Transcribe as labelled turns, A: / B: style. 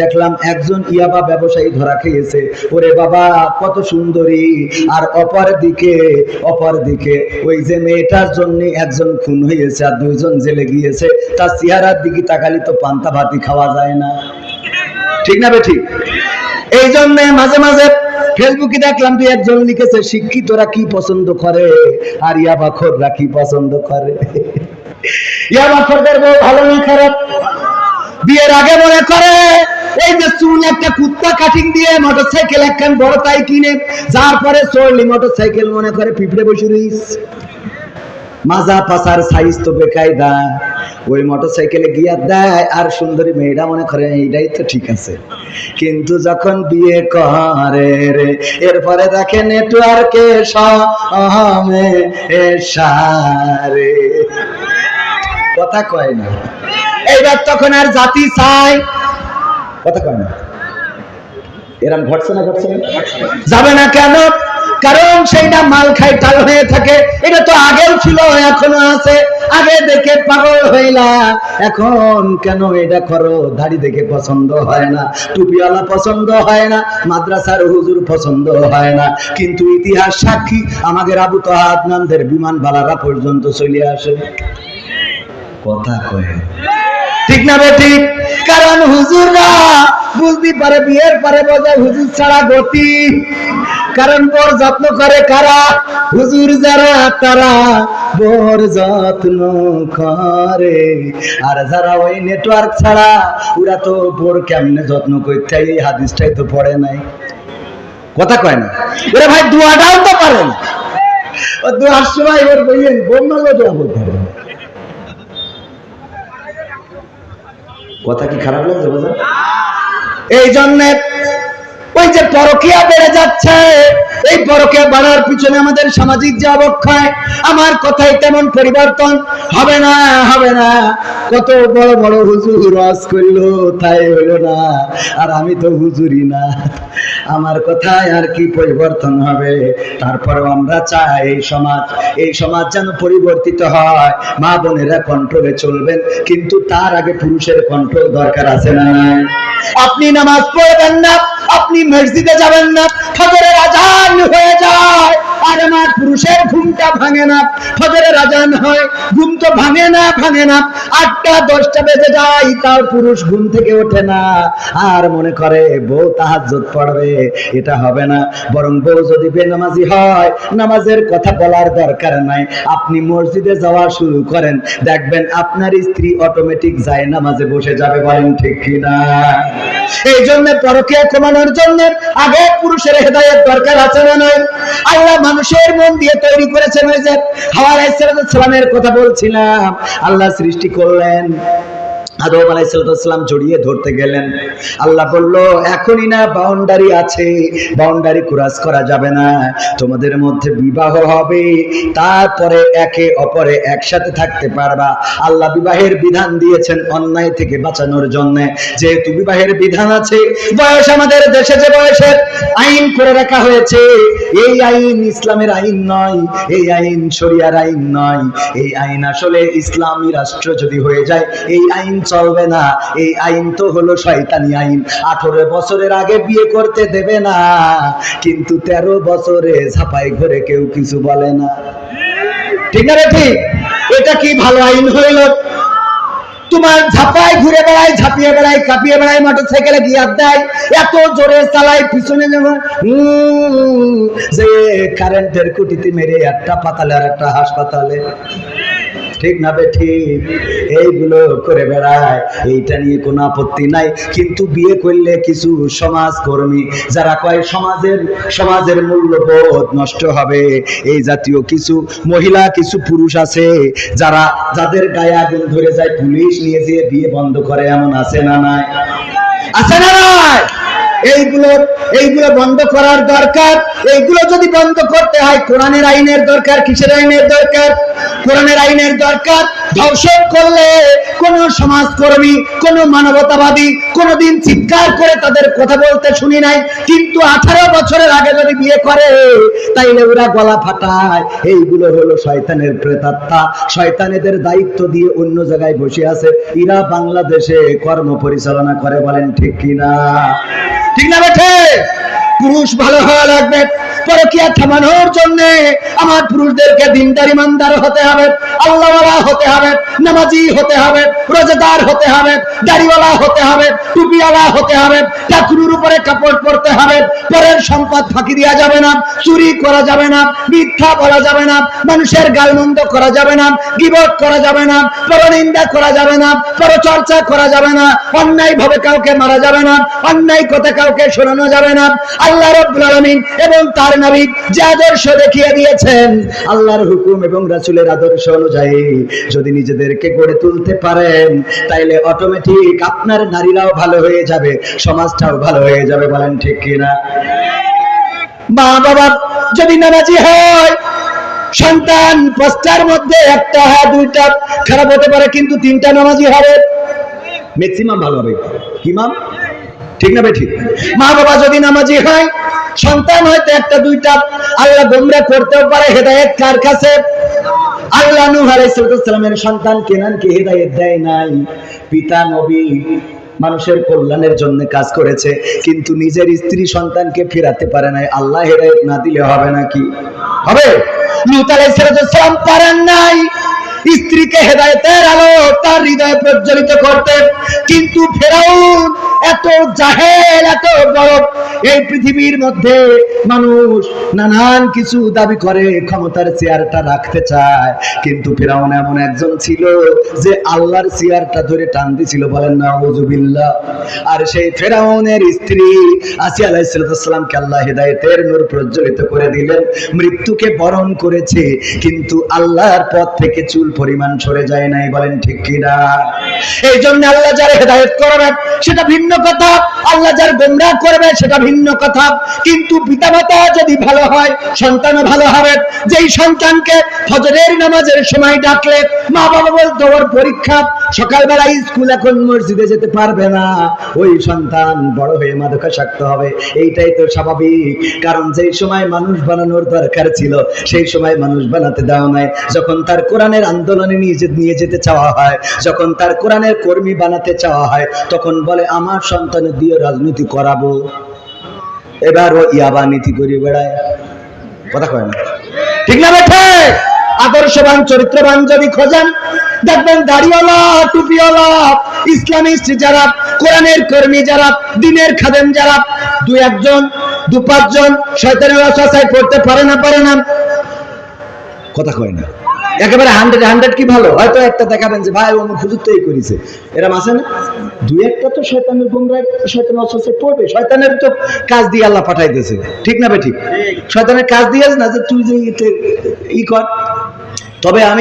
A: দেখলাম একজন ইয়াবা ব্যবসায়ী ধরা খেয়েছে। ওরে বাবা, কত সুন্দরী। আর অপর দিকে অপর দিকে, ওই যে মেয়েটার জন্য একজন খুন হয়েছে আর দুইজন জেলে গিয়েছে। তার চেহারার দিকে তাকালি তো পান্তা ভাতি খাওয়া যায় না। ঠিক না বে ঠিক? এই জন্য মাঝে মাঝে ফেসবুকে দেখলাম তুই একজন লিখেছে, শিক্ষিতরা কি পছন্দ করে? আর ইয়াবাখররা কি পছন্দ করে? ইয়াবাখরদের বউ ভালো না খারাপ? বিয়ের আগে মনে করে এই যে চুল একটা কুত্তা কাটিং দিয়ে মোটরসাইকেল একখান বড় তাই কিনে, যার পরে চড়লি মোটরসাইকেল মনে করে পিঁপড়ে বসে রইস। মাজা পাসার সাইজ তো বেকায়দা, ওই মোটরসাইকেলে গিয়া দেয়, আর সুন্দরী মেয়েটা মনে করে এইটাই তো ঠিক আছে। কিন্তু যখন বিয়ে করে রে, এরপরে দেখে নেটওয়ার্কে সামে সারে কথা কয় না। এইবার তখন আর জাতি চাই এরম ঘটছে না ঘটছে? যাবে না কেন? কারণ সেইটা মাল খাই টাল হয়ে থাকে। এটা তো আগেও ছিল, এখনও আছে। আগে দেখে পাগল হইলা। এখন কেন এটা দাড়ি দেখে পছন্দ হয় না, টুপিওয়ালা পছন্দ হয় না, মাদ্রাসার হুজুর পছন্দ হয় না। কিন্তু ইতিহাস সাক্ষী, আমাদের আবু তহাদ নামদের বিমান বালারা পর্যন্ত চলে আসে। কথা কয়ে। ঠিক না বে ঠিক? কারণ হুজুররা বুঝতে পারে, বিয়ের পরে বোঝে হুজুর ছাড়া গতি। কারণ বর যত্ন করে কারা? হুজুর যারা, তারা বর যত্ন করে। আর যারা ওই নেটওয়ার্ক ছাড়া, ওরা তো বোর কেমনে যত্ন করতে এই হাদিসটাই তো পড়ে নাই। কথা কয় না? ওরা ভাই, দুয়াটাও তো পারে দুয়ার সময় ওর বইয়েন বোমালো দোয়া বলতে হবে কথা কি খারাপ লাগছে বোঝা এই জন্যে ওই যে পরকিয়া বেড়ে যাচ্ছে এই পরকিয়া বাড়ার পিছনে আমাদের সামাজিক যে অবক্ষয়, আমার কথাই তেমন পরিবর্তন হবে না হবে না। কত বড় বড় হুজুর রস করল, তাই হলো না। আর আমি তো হুজুরি না। আমার কথায় আর কি পরিবর্তন হবে? তারপরেও আমরা চাই এই সমাজ এই সমাজ যেন পরিবর্তিত হয়। মা বোনেরা কন্ট্রোলে চলবেন, কিন্তু তার আগে পুরুষের কন্ট্রোল দরকার আছে না আপনি নামাজ পড়বেন না, আপনি মসজিদে যাবেন না, ফজরের আজান হয়ে যায়। আর আমার পুরুষের ঘুমটা ভাঙে না। ফজরের আজান হয়, ঘুম তো ভাঙে না ভাঙে না। আটটা, দশটা বেজে যায় তাও পুরুষ ঘুম থেকে ওঠে না। আর মনে করে, বউ তাহাজ্জুদ পড়বে, এটা হবে না। বরং বউ যদি বেনামাজি হয়, নামাজের কথা বলার দরকার নাই। আপনি মসজিদে যাওয়া শুরু করেন। দেখবেন আপনার স্ত্রী অটোমেটিক যায়, নামাজে বসে যাবে, বলেন ঠিক কিনা? এই জন্য পরকীয়া কমানোর জন্য আগে পুরুষের হেদায়েত দরকার আছে না নয় আল্লাহ মানুষের মন দিয়ে তৈরি করেছেন ওই যে হাওয়া আলাইহিস সালামের কথা বলছিলাম। আল্লাহ সৃষ্টি করলেন। আদম আলাইসালাম জড়িয়ে ধরতে গেলেন। আল্লাহ বলল, এখনই না বাউন্ডারি আছে। বাউন্ডারি করা যাবে না। তোমাদের মধ্যে বিবাহ হবে। তারপরে একে অপরে একসাথে থাকতে পারবা। আল্লাহ বিবাহের বিধান দিয়েছেন অন্যায় থেকে বাঁচানোর জন্য। যেহেতু বিবাহের বিধান আছে, বয়স আমাদের দেশে যে বয়সের আইন করে রাখা হয়েছে এই আইন ইসলামের আইন নয়, এই আইন শরিয়ার আইন নয়, এই আইন আসলে ইসলামী রাষ্ট্র যদি হয়ে যায়, এই আইন চলবে না, এই আইন তো হলো শয়তানি আইন। আঠারো বছরের আগে বিয়ে করতে দেবে না, কিন্তু তেরো বছরে ঝাপাই ঘরে কেউ কিছু বলে না। ঠিক আছে ঠিক? এটা কি ভালো আইন হইল? তোমার ঝাপায় ঘুরে বেড়ায়, ঝাঁপিয়ে বেড়ায়, কাঁপিয়ে বেড়ায় মোটর সাইকেলে গিয়ার দেয় এত জোরে চালায়, পিছনে যে কারেন্টের কুটিতে মেরে একটা পাতালে আর একটা হাসপাতালে। ঠিক না বে ঠিক? এইগুলো করে বেড়ায়, এইটা নিয়ে কোনো আপত্তি নাই। কিন্তু বিয়ে করলে কিছু সমাজ কর্মী যারা কয় সমাজের সমাজের মূল্যবোধ নষ্ট হবে, এই জাতীয় কিছু মহিলা, কিছু পুরুষ আছে, যারা, যাদের গায়ে আগুন ধরে যায়, পুলিশ নিয়ে যেয়ে বিয়ে বন্ধ করে, এমন আছে না নাই? আছে না নাই? এইগুলো এইগুলো বন্ধ করার দরকার। এইগুলো যদি বন্ধ করতে হয়, কোরআনের আইনের দরকার, কিসের আইনের দরকার? কোরআনের আইনের দরকার? ধর্ষণ করলে কোন সমাজকর্মী, কোন মানবতাবাদী কোনদিন চিৎকার করে তাদের কথা বলতে শুনি নাই। কিন্তু আঠারো বছরের আগে যদি বিয়ে করে, তাইলে ওরা গলা ফাটায়। এইগুলো হলো শয়তানের প্রেতাত্মা। শয়তানেদের দায়িত্ব দিয়ে অন্য জায়গায় বসে আছে। ইরা বাংলাদেশে কর্ম পরিচালনা করে বলেন ঠিক কিনা? ঠিক না বেঠে? পুরুষ ভালো হওয়া লাগবে। পরকিয়া থামানোর জন্য আমার পুরুষদেরকে দিনদার ইমানদার হতে হবে, আল্লাহওয়ালা হতে হবে, নামাজি হতে হবে রোজাদার হতে হবে, দাড়িওয়ালা হতে হবে, টুপিওয়ালা হতে হবে, ঠাকুরের উপরে কাপড় পরতে হবে, পরের সম্পদ ফাঁকি দেওয়া যাবে না, চুরি করা যাবে না, মিথ্যা বলা যাবে না, মানুষের গালমন্দ করা যাবে না, গিবত করা যাবে না, পরনিন্দা করা যাবে না, পরচর্চা করা যাবে না অন্যায় ভাবে কাউকে মারা যাবে না, অন্যায় কথা কাউকে শোনানো যাবে না আল্লাহ রব্বুল আলামিন এবং তার নবী যে আদর্শ দেখিয়ে দিয়েছেন, আল্লাহর হুকুম এবং রাসূলের আদর্শ অনুযায়ী যদি নিজেদেরকে গড়ে তুলতে পারেন, তাইলে অটোমেটিক আপনার নারীরাও ভালো হয়ে যাবে, সমাজটাও ভালো হয়ে যাবে, বলেন ঠিক কিনা? মা বাবা যদি নামাজি হয়, সন্তান পাঁচটার মধ্যে একটা হয়, দুইটা খারাপ হতে পারে, কিন্তু তিনটা নামাজি হবে। ম্যাক্সিমাম ভালো হবে। কি মাম ঠিক না ভাই, ঠিক? মা বাবা যদি নামাজি হয়, সন্তান হয়তো একটা, দুইটা আল্লাহ গোমরা করতেও পারে, হেদায়েত কার কাছে? আল্লাহ নূহ আলাইহিস সালামের সন্তান কেনানকে হেদায়েত দেয় নাই? পিতা নবী মানুষের কল্যাণের জন্য কাজ করেছে, কিন্তু নিজের স্ত্রী সন্তানকে ফেরাতে পারে নাই। আল্লাহ হেদায়েত না দিলে হবে নাকি হবে? লুত পারেন নাই। স্ত্রীকে হেদায়েতের আলো তার হৃদয়ে প্রজ্বলিত করতে কিন্তু ফেরাউন এত জাহেল এত বড় এই পৃথিবীর মধ্যে মানুষ নানান কিছু দাবি করে, ক্ষমতার চেয়ারটা রাখতে চায়। কিন্তু ফেরাউন এমন একজন ছিল যে আল্লাহর চেয়ারটা ধরে টান দিছিল বলেন না ওজুবিল্লাহ আর সেই ফেরাউনের স্ত্রী আসিয়া আলাইসালামকে আল্লাহ হেদায়েতের নূর প্রজ্বলিত করে দিলেন। মৃত্যুকে বরণ করেছে, কিন্তু আল্লাহর পথ থেকে চুল পরিমাণ সরে যায় নাই, বলেন ঠিক কিনা? এই জন্য আল্লাহ যারা হেদায়েত করবে সেটা ভিন্ন কথা। আল্লাহ যার গোমরাহ করবে, সেটা ভিন্ন কথা। কিন্তু পিতামাতা যদি ভালো হয়, সন্তানও ভালো হবে। যেই সন্তানকে ফজরের নামাজের সময় ডাকলে মা বাবা বলতো, ওর পরীক্ষা সকালবেলা স্কুল এখন মসজিদে যেতে পারবে না। ওই সন্তান বড় হয়ে মাদকাসক্ত হবে। এইটাই তো স্বাভাবিক। কারণ যেই সময় মানুষ বানানোর দরকার ছিল, সেই সময় মানুষ বানাতে দেওয়া নাই যখন তার কোরআনের আন্দোলনে নিয়ে নিয়ে যেতে চাওয়া হয়, যখন তার কোরআনের কর্মী বানাতে চাওয়া হয়, তখন বলে, আমার সন্তানের দিয়ে রাজনীতি করাবো। এবার ও ইয়াবা নীতি করে বেড়ায়। কথা কয় না? ঠিক না বেঠে? আদর্শবান, চরিত্রবান যদি খোঁজেন, দেখবেন দাড়িওয়ালা, টুপিওয়ালা, ইসলামিস্ট যারা, কোরআনের কর্মী যারা, দিনের খাদেম যারা, দু একজন, দু পাঁচজন, শয়তানের ওয়াসওয়াসায় পড়তে পারে না পারে না। কথা কয় না? একেবারে হান্ড্রেড হান্ড্রেড কি ভালো? হয়তো একটা দেখাবেন যে ভাই অমুক হুজুর তো এই করেছে। এরম আছে না? দুই একটা তো শয়তানের গুমরা শয়তান অসুস্থ পড়বে। শয়তানের তো কাজ দিয়ে আল্লাহ পাঠাই দিয়েছে ঠিক না বে ঠিক? শয়তানের কাজ দিয়ে না যে তুই যে ই কর? তবে আমি